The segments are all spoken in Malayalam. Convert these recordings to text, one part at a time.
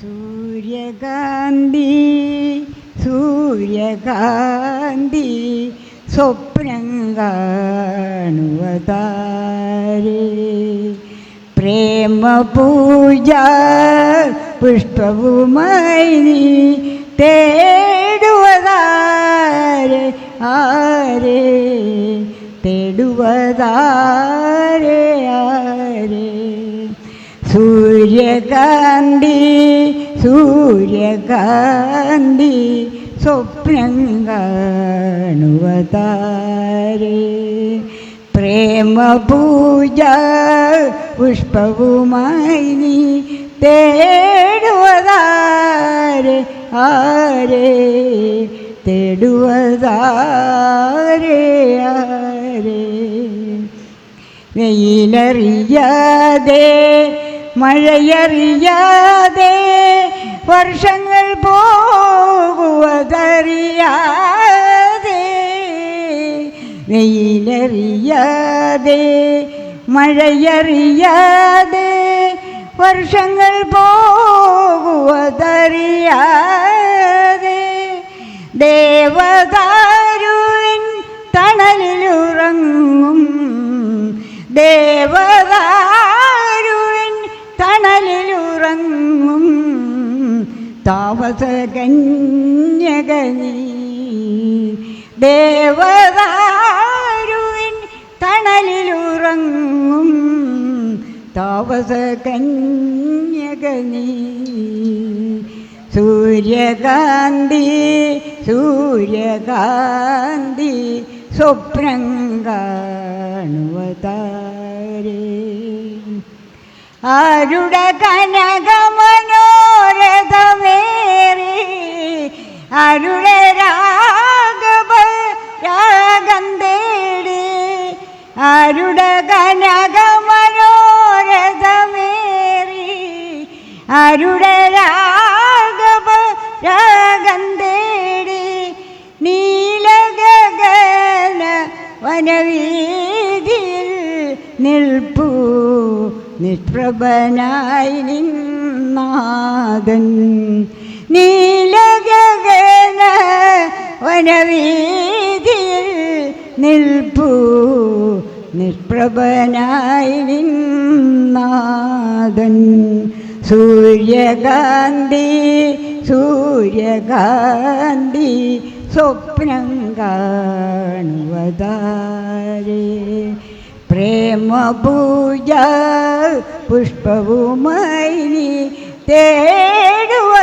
സൂര്യകാന്തി സൂര്യകാന്തി സ്വപ്നം കാണുവതാരേ. പ്രേമപൂജ പുഷ്പവുമായി നീ ആരേ? തേടുവതാരേ ആരേ സൂര്യകാന്തി സൂര്യകാന്തി സ്വപ്നം കാണുവതാരേ. പ്രേമപൂജ പുഷ്പവുമായി നീ തേടുവതാരെ. ആരേ? തേടുവതാരെ ആരേ? വെയിലറിയാതെ മഴയറിയാതെ വർഷങ്ങൾ പോകുവതറിയാതെ വെയിലറിയാതെ മഴയറിയാതെ വർഷങ്ങൾ പോകുവതറിയാതെ ദേവദാരുവിൻ തണലിലുറങ്ങും ദേവദാരുവിൻ തണലിലുറങ്ങും താമസ കന്യകനീ ദേവതാരുവിൻ തണലിലുറങ്ങും താമസ കന്യകനീ സൂര്യകാന്തി സൂര്യകാന്തി സ്വപ്നം കാണുവതാരേ. ആരുടെ കനകമനോരഥമേറി ആരുടെ രാഗവ രാഗം തേടി. ആരുടെ കനകമനോരഥമേറി ആരുടെ രാഗവ രാഗം തേടി. നീലഗഗന വനവീതിയിൽ നിൽപ്പൂ. നിഷ്പ്രഭനായി നിന്നാകൻ. നീലഗഗന വനവീതിയിൽ നിൽപ്പൂ. നിഷ്പ്രഭനായി നിന്നാകൻ. സൂര്യകാന്തി സൂര്യകാന്തി സ്വപ്നം കാണുവതാരേ. പ്രേമപൂജ പുഷ്പവുമായി തേടുവതാരേ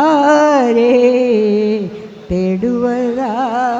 ആരേ തേടുവതാരേ